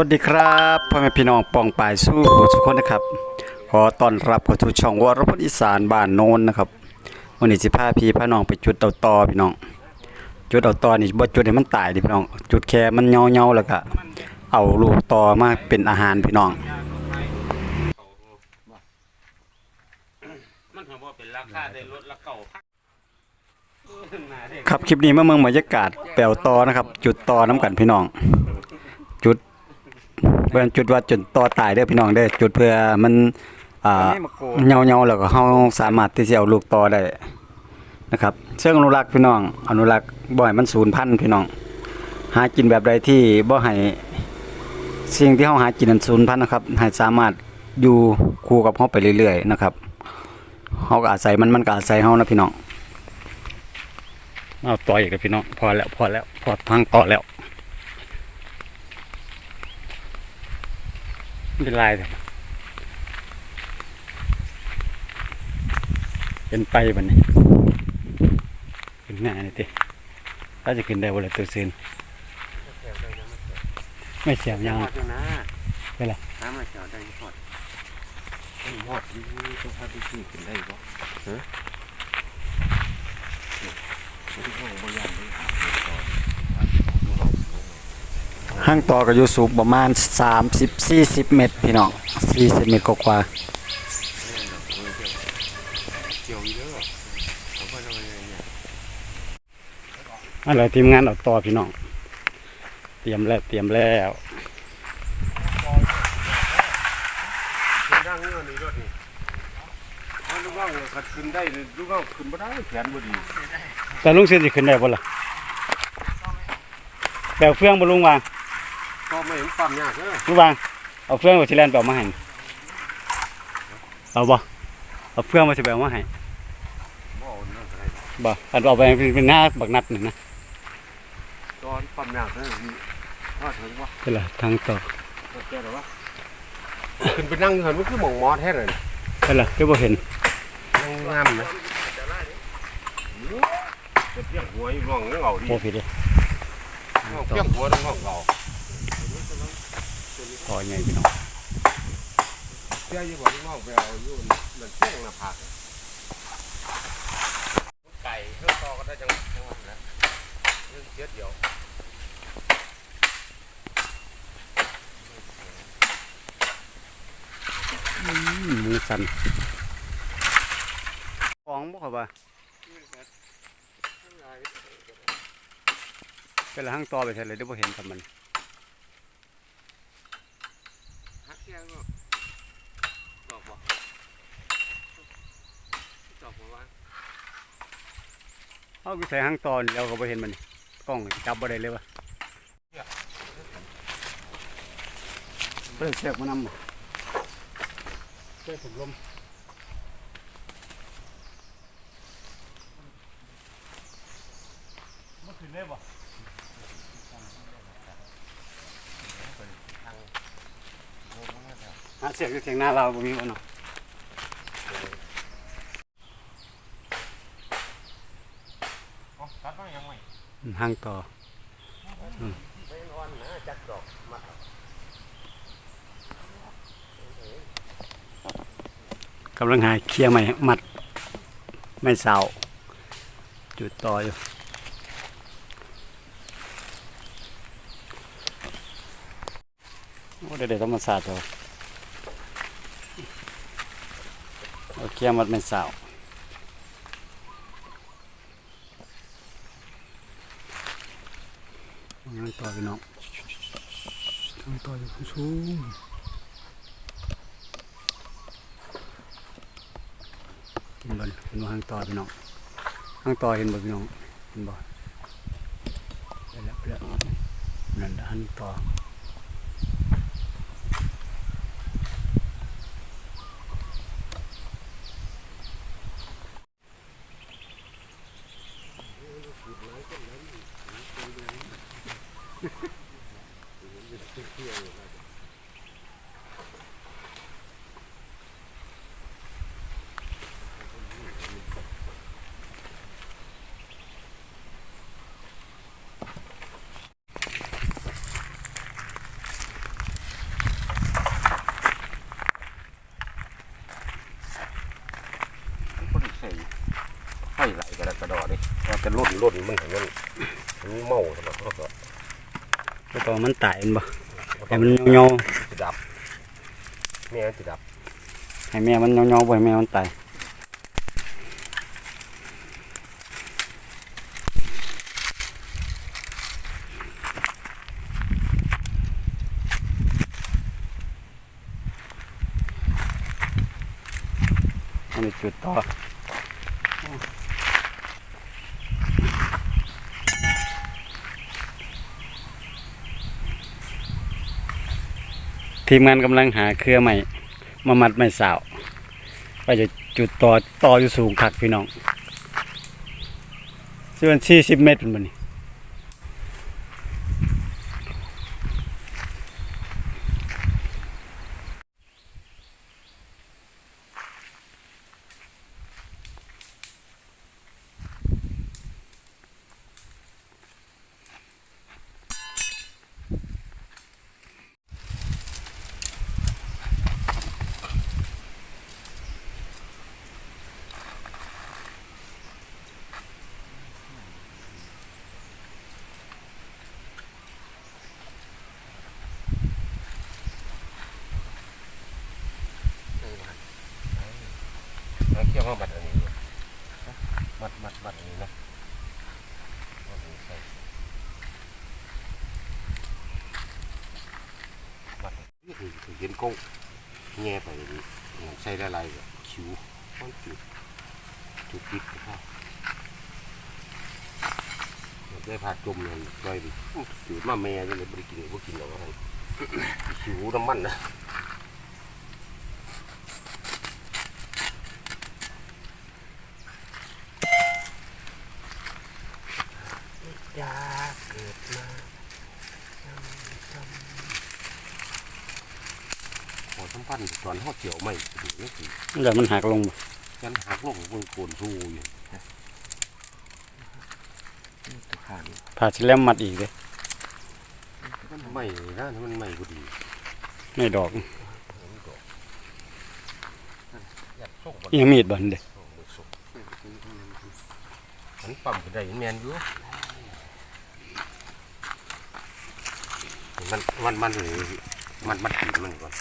วัสดีครับพ่อแม่พี่น้องปองปายสู้ทุกคนนะครับ ขอต้อนรับเข้าสู่ช่องวรพจน์อีสานบ้านโนนนะครับวันนี้สิพาพี่พาน้องไปจุดเต่าตอพี่น้อง จุดเต่าตอนี่บ่จุดให้มันตายดิพี่น้อง จุดแค่มันเหี่ยวๆแล้วก็เอาลูกตอมาเป็นอาหารพี่น้องมันถือว่าเป็นราคาได้ลดละเก่าครับคลิปนี้มาเมืองบรรยากาศแปลวตอนะครับ จุดตอน้ำกันพี่น้อง เพื่อนจุดว่าจนตอตายเด้อพี่น้องเด้อจุดเพื่อมันอ่าเหี่ยวๆแล้วก็เฮาสามารถที่จะเอาลูกตอได้นะครับเชิงอนุรักษ์พี่น้อง อนุรักษ์บ่ให้มันสูญพันธุ์พี่น้อง หากินแบบใดที่บ่ให้สิ่งที่เฮาหากินนั้นสูญพันธุ์นะครับให้สามารถอยู่คู่กับเฮาไปเรื่อยๆนะครับเฮาก็อาศัยมันมันก็อาศัยเฮานะพี่น้องเอาต่ออีกแล้วพี่น้องพอแล้วพอแล้วพอทางต่อแล้วไม่ เป็นไรเลยเป็นไปบันนี้ขึ้นง่ายนี่ติถ้าจะขึ้นได้วันละตัวซื้นไม่เสียบยางหอดอยู่นะเป็นไรน้ำมาเฉียวได้หอดหอดที่ต้องพาที่ที่กินได้ก็ฮะที่ห้องบริยานได้ ห้างต่อก็อยู่สูงประมาณ 30-40 เมตร พี่น้อง40 เมตรกว่ากี่ยวเยอะเขาอะไรทีมงานเอาต่อพี่น้อง เตรียมแล้วเตรียมแล้วขึ้นร่างนี่นี่รถนี่มันลูกว่างขัดขึ้นได้ลูกว่างขึ้นไม่ได้แขนบ่ดีแต่ลุงเสียสิขึ้นได้บ่ล่ะแปลวเฟืองบ่ลุงวาง ก็ไม่เห็นปั๊มยากเลยลุงวางเอาเฟืองบ่สิแล่นแปลวมาให้เอาบ่เอาเฟืองมาสิแปลวมาให้บ่นั่นอะไรบ่อันเอาไปเป็นหน้าบักนัดนี่นะตอนปั๊มยากเลยถ้าถึงว่าเป็นล่ะทางต่อแก้หรอวะขึ้นไปนั่งอยู่หันมันคือหมองมอแท้เลยเป็นล่ะคือบ่เห็นนั่งงามนะเพียงหัวอยู่ร่องเงาดิบ่ผิดเด้เพียงหัวร่องเงา ต่อใหญ่พี่น้องเพียงอยู่บ่ร่องไปเอาอยู่นั่นเพียงหน้าผากไก่เครื่องต่อก็ได้จังจังหวะนะเรื่องเสียเดียวอืมมือสั่นของบ่ครับว่าเป็นละห้างต่อไปใช่เลยเด้บ่เห็นกับมัน ฮักแค่ก็ดอกบ่ดอกบ่ว่าเอาไปใส่ห้างต่อนี่แล้วก็บ่เห็นมันนี่กล้องจับบ่ได้เลยวะเปิดเสือกมานำบ่เสือกถุงลมบ่ขึ้นได้บ่หา เสียงอยู่เสียงหน้าเราบ่มีบ่เนาะตัดมายังไงห้างต่อไม่อ่อนนะจักดอกมากำลังหาเคลียร์ใหม่มัด ไม่เสาจุดต่ออยู่โอ้เด็ดๆต้องมาสาดตัวเอา เคียร์มัดไม่เสาเอานต่อพี่น้องเอาต่ออยู่สูงเห็นบ่เห็นบ่หางต่อพี่น้องหางต่อเห็นบ่พี่น้องเห็นบ่ไปแล้วไปแล้วนั่นล่ะหางต่อ จะล่นล่นมันเห็นมันมันเมาสำหรับเขาก็แล้วก็มันตายแมันบ่ให้มันเงาจะดับแม่จะดับๆให้แม่มันเงาๆบ่ให้แม่มันตายอันนี้จุดต่อ ทีมงานกำลังหาเครือใหม่มามัดไม่สาวไปจะจุดต่อต่ออยู่สูงคักพี่น้องส่วนสี่สิบเมตรเป็นแบบนี้ คี่ยวมาบัดอันนี้ด้วยมัดมัดมัดอันนี้นะมัดอันนี้ใส่มัดนี่คือคือเห็นกงแง่ไปอย่างนี่ใส่ได้ไรก็คิ้วมันจุดจุดติดนะครับได้ผัดจมเลยไปจุดมาแม่ยังเลยบริกินเลยบ่กินหรอกว่าคิ้วน้ำมันนะ อยากเกิดมาขอสัมพันธ์ ตอนห่อเกี่ยวไม่ถึงนี่คือเดี๋ยวมันหักลงบ่ยันหักลงบนโคนสู้อยู่ตัวขาดผ่าชิแลมมัดอีกเด้มันไม่นะมันไม่ก็ดีไม่ดอกอยากส่งอีหยังมีดบ่นเด้มันปั๊มไปได้แมนอยู่มันมันมันเลยมันมันตีมันก่อน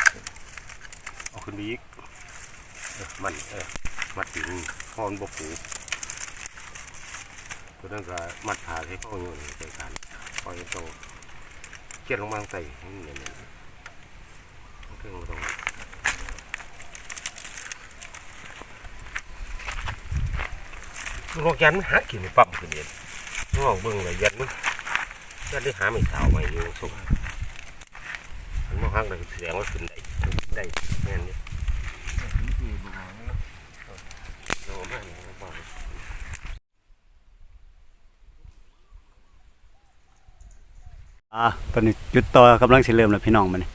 เอาขึ้นไปอีกมันเออมัดตีนพอนบกูตัวนั้นก็มัดขาให้พ่อโยนใส่กันพอจะโตเขียนลงมาใส่เนี่ยเนี่ยเครื่องตรงลองยันหากินในปั๊มขึ้นเองลองเบิ่งเลยยันมึงยันได้หาไม่สาวไม่อยู่สุกมันมองหักเลยแสดงว่าขึ้นได้ ได้แม่นนี่โอ้แม่นบอกอ่าตอนนี้จุดต่อกำลังสิเริ่มแล้วพี่น้องมันนี่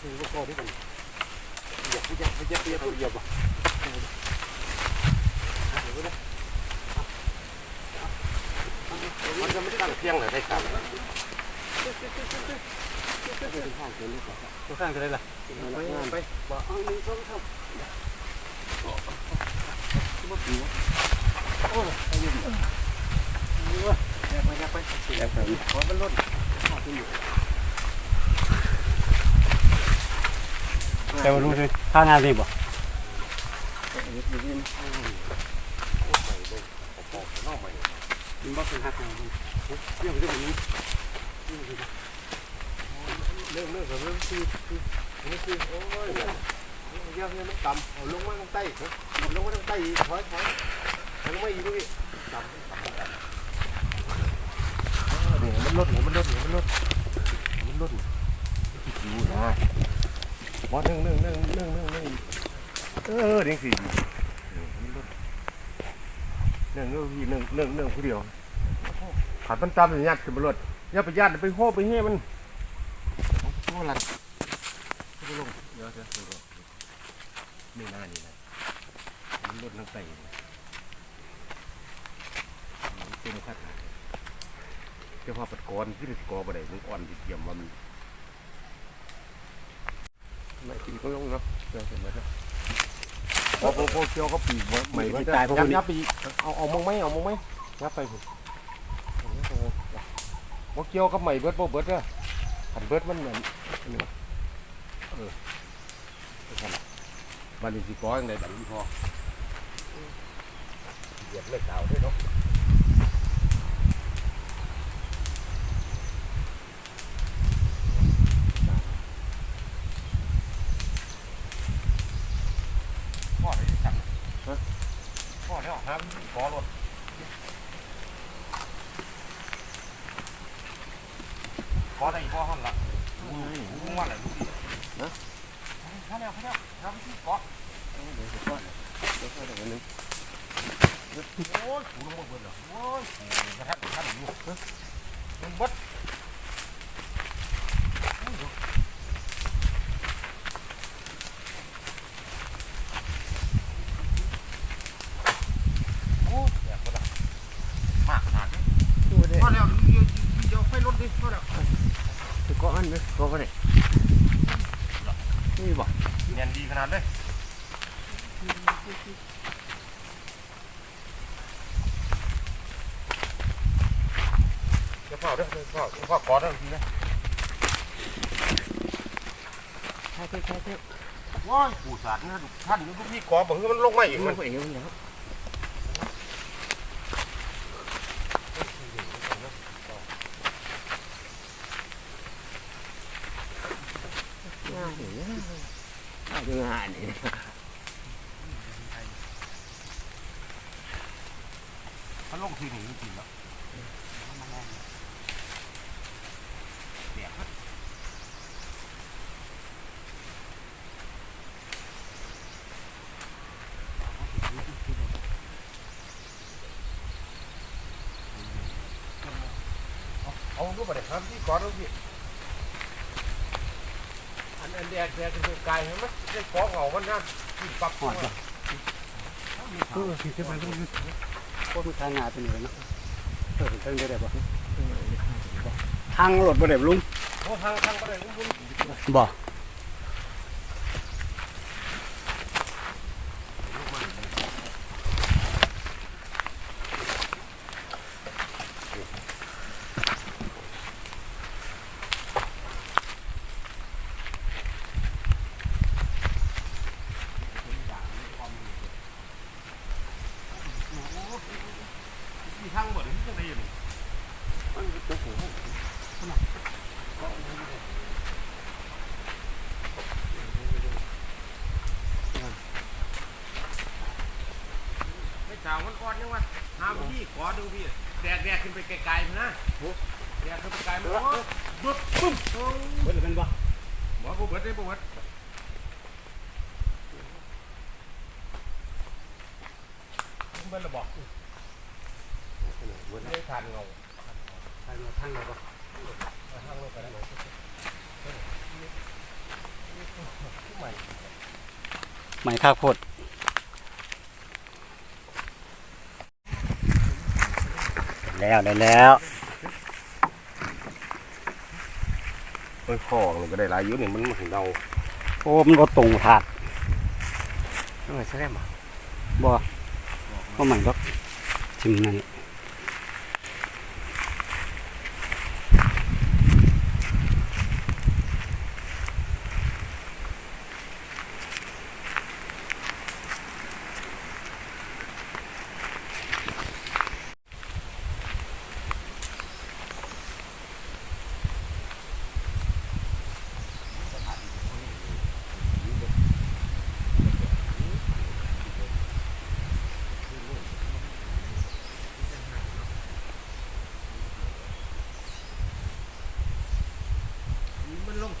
ซื้อก็พอที่กันอยากอยายากอยากอยากบ่มันจะไม่ได้ตั้งเพียงเลยได้ครับตัวข้างจะได้ล่ะไปบ่เอาหนึ่งสองสามแต่ว่ารู้สิข้างหน้านี่บ่มันบ่เป็นหักนะเรื่องเรื่องนี้เรื่องเรื่องเรื่องคือคือคือโอ้ยเยอะเนี่ยมันต่ำเอาลงมาทางใต้ลงมาทางใต้ถอยถอยลงมาอีกด้วยต่ำลดหัวมันลดหัวมันลดหัวมันลดหนูนะ บอสหนึ่งหนึ่งหนึ่งหนึ่งหนึ่งหนึ่งเออเด็กสี่หนึ่งหนึ่งพี่หนึ่งหนึ่งนึ่งผู้เดียวขัดมันตามอย่างยัดขึ้นมาลดอย่าไปยัดไปโค้ไปเฮ้มันโอ้ลันไม่ลงเดี๋ยวเดี๋ยวเดี๋ยวนี่น้านี่นะมันลดน้ำใส่เป็นข้าทาเจ้าพ่อปัดกรที่เป็นกอบ่ได้มันอ่อนที่เทียมว่ามัน ไม่กินก็ลงเนาะเจ้าเห็นไหมครับพอพอพอเกี่ยวก็ปีกไว้ใหม่ไว้ยับยับไปอีกเอาเอามองไหมเอามองไหมยับไปพุ่นพอเกี่ยวกับใหม่เบิดบ่เบิดเด้อขันเบิดมันเหมือนนี่วะเออบันนี้สิกอยังไงบัดนี้พอเหยียบเลยสาวด้วยเนาะ พ่อได้สั่ง พ่อได้ออกหาขอรถขอได้พ่อหันละมึงว่าอะไรลูกดินะข้าแล้วข้าแล้วข้าไปที่เกาะเดี๋ยวก่อนเดี๋ยวก่อนเดี๋ยวนึงโอ้ยถูลงมาเบิดเหรอโอ้ยกระทัดกระทัดอยู่มันเบิดโอ้ยแสบกระดัมากขนาดนี้พอแล้วเดี๋ยวเดี๋ยวไฟรถดิพอแล้ว เกาะอันไหมเกาะอันไหนนี่บ่ เนียนดีขนาดเลยเดี๋ยวเฝ้าเด้อเดี๋ยวเฝ้าเดี๋ยวเฝ้ากอดเด้อทีนะใช่ใช่ใช่ใช่ว้ายปู่สาดนะทุกท่านทุกพี่กอบอกให้มันลงมาอีกมัมันนก็เอ๋มันแล้วง่ายเลยเอาดูง่ายนี่ มันลงทีหนึ่งจริงๆแล้วเสียบ เอาลูกไปเลยครับพี่กอดลูกพี่อันอันแดกแดกคือไก่เห็นไหมได้กอเหงามันนะกินปับก่อนเออสิขึ้นมาตรงนี้โคตรทางงาเป็นเลยเนาะเออเป็นทางได้บ่ทางรถบ่ได้ลุงโอ้ทางทางก็ได้ลุงบุญ บ่ มีทางบ่ได้ที่จะได้อยู่นี่ ไม่จ่าวมันอ่อนยังวะหาพี่ขอดูพี่แดดแดดขึ้นไปไกลๆนะแดดขึ้นไปไกลมันบึ๊บปุ้มเบิดเป็นบ่หมอบ่เบิดได้บ่เบิดเบิดระบอกไม่ได้ทานเงาทางทางได้บ่ทางลงไปได้ไม้ข้าวโพด แล้วได้แล้วเอ้ยข้อมันก็ได้หลายอยู่นี่มันถึงเราโอ้มันบ่ตรงถาดเออใช่ไหมบ่บ่บ่หมันดอกจิ้มนั่น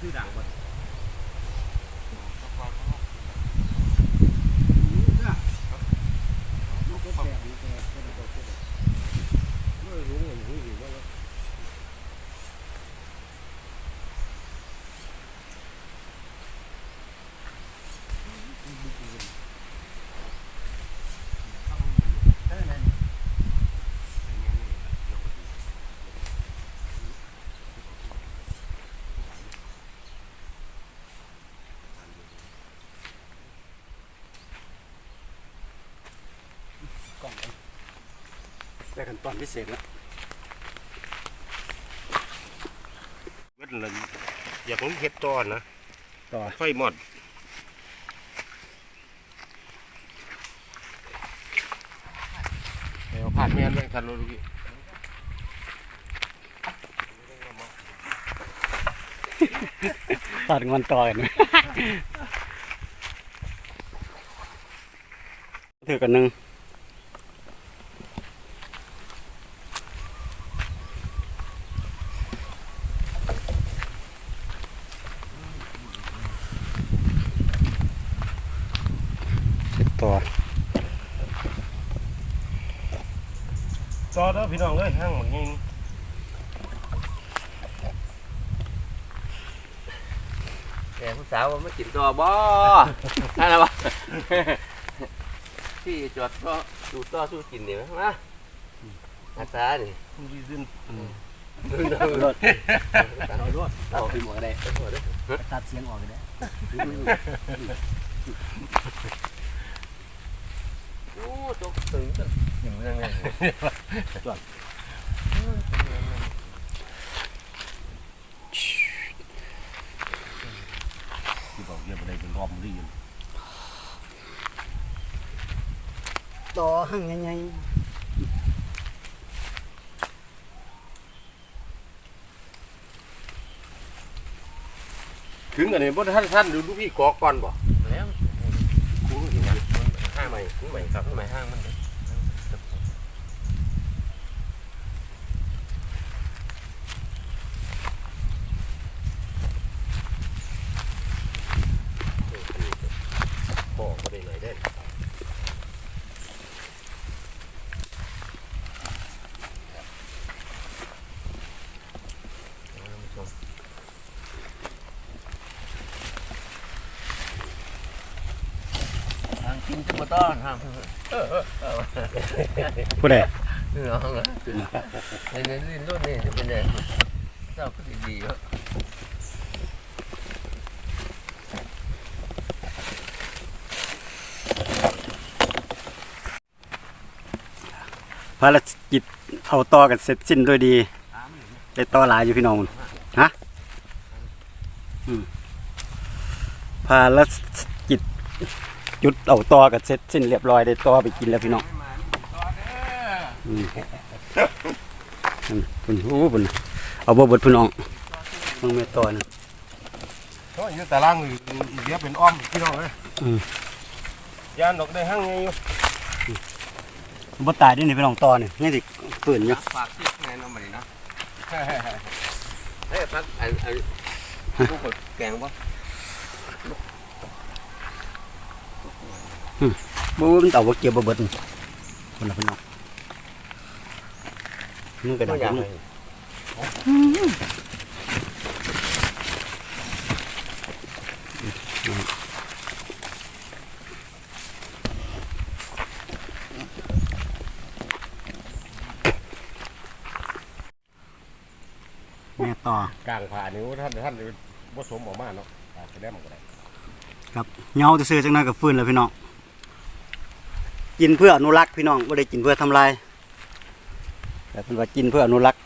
ชื่อดังบ่ แต่ ขั้นตอนพิเศษแล้วเวทเลยอย่าผมเฮ็ดตอนนะต่อไฟหมดเอาผ่านแม่นไปทันรถลูกพี่ตัดมันต่อกันไหมถือกันหนึ่งเสร็จต่อ ต่อเด้อพี่น้องเอ้ยห้างมันยิง แต่ผู้สาวว่าไม่กินตัวบ่อะไรวะพี่จอดก็ดูต่อสู้กินนี่มั้ยมาอาตานี่คุณพี่ขึ้นรถเอารถตัดไปหมดเลยตัดเสียงออกเลยโอ้ตกตึงตึงอยู่ยังไงที่ บอกเรียบอะไรเป็นรอบรีนต่อหั่งใหญ่ถึงอันนี้บ่ท่านท่านดูลูกพี่กอกก่อนบ่แล้วคูณสินะห้างใหม่ห้างใหม่ครับห้างใหม่ห้างมัน บอกบ่ได้ไหนได้ ห้างกินจะมา ต้อนห้างๆผู้ใดน้องในในลิ้นรุ่นนี่จะเป็นไงเจ้าก็ดีๆเยอะภารกิจเอาต่อกันเสร็จสิ้นด้วยดีได้ต่อหลายอยู่พี่น้องฮะภารกิจ จุดเอาต่อกันเสร็จสิ้นเรียบร้อยได้ต่อไปกินแล้วพี่น้องอืมอืมคุณโอ้บุญเอาบ่เบิดพี่น้องต้องไม่ต่อนะเพราะอยู่แต่ล่างอีกอีกเดียวเป็นอ้อมพี่น้องเอ้ยอืมยานดอกได้ห้างไงอยู่บ่ตายเด้นี่พี่น้องต่อนี่ยังสิฝืนอยู่ฝากที่ไงน้องมาดิเนาะเฮ้ยพักอันอันลูกแกงปะ บ่มันเอาบ่เกี่ยวบ่เบิดนี่คนละพี่น้องมึงก็ได้อยากมึเลงยแม่ต่อกลางผ่านิ้วท่านท่านบ่สมออกมาเนาะอาจจะได้มันก็ได้ครับเหงาจะซื้อจังนั้นกับฟื้นแล้วพี่น้อง กินเพื่ออนุรักษ์พี่น้องไม่ได้กินเพื่อทำลายแต่เป็นว่ากินเพื่ออนุรักษ์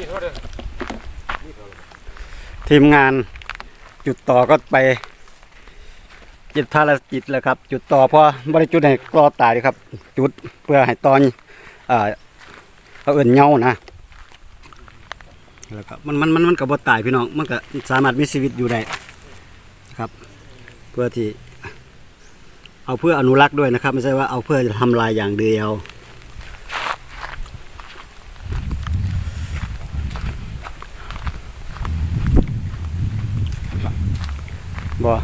นี่เท่าเด้อทีมงานจุดต่อก็ไปจิตภารกิจแล้วครับ จุดต่อเพราะบริจุดให้กรอตายเลยครับ จุดเพื่อให้ตอนอ่าเขาเอื่นเหงานะแล้วก็มันมันมันมันกับบตายพี่น้องมันก็สามารถมีชีวิตอยู่ได้ ครับ เพื่อที่เอาเพื่ออนุรักษ์ด้วยนะครับ ไม่ใช่ว่าเอาเพื่อจะทำลายอย่างเดียวบ่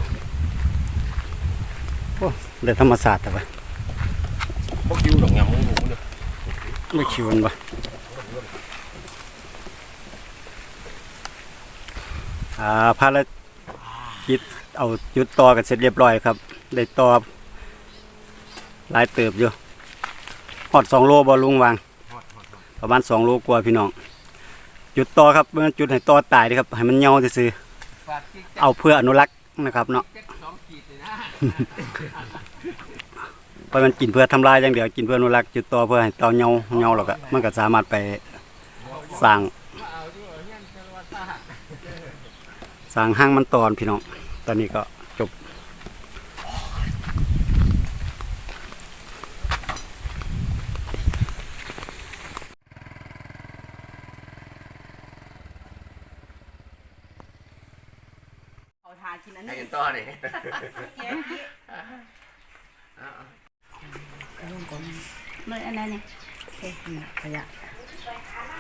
เดี๋ยวธรรมศาสตร์แต่ว่ไม่คิวหรอกงามมึงหูเกยไม่คิวมันปะอ่าภาละ เอาจุดต่อกันเสร็จเรียบร้อยครับ ได้ต่อหลายเติบอยู่หอดสองโลบอลุงวางประมาณสองโลกว่าพี่น้อง จุดต่อครับเมื่อจุดให้ต่อตายด้อครับให้มันเหงาซื่อเอาเพื่ออนุรักษ์นะครับเนาะแจ็คสองขีดเพราะมันกินเพื่อทำลายอย่างเดียวกินเพื่ออนุรักษ์จุดต่อเพื่อให้ต่าเหงาเหงาแล้วก็มันก็สามารถไปสร้าง สร้างห้างมันตอนพี่น้อง ตอนนี้ก็จบ เอาทากินอันให้นี้กันต่อนี่เลยอันนั้นนี่เอ๊ะนี่ขยะ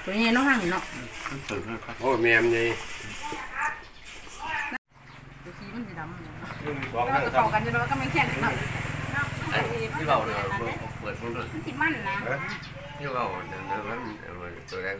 ตัวนี้น้องห่างเนาะโอ้แม่มใหญ่ ตัวสีมันจะดำเนาะ หนึ่ง สองเรานั่งจะทต่อกันจะน้อยก็ไม่แข็งเนาะอันที่เราเนี่ยเปิดเปิดพวกนั้นมันสิมันนะ ที่เราเนี่ยมันตัวแรก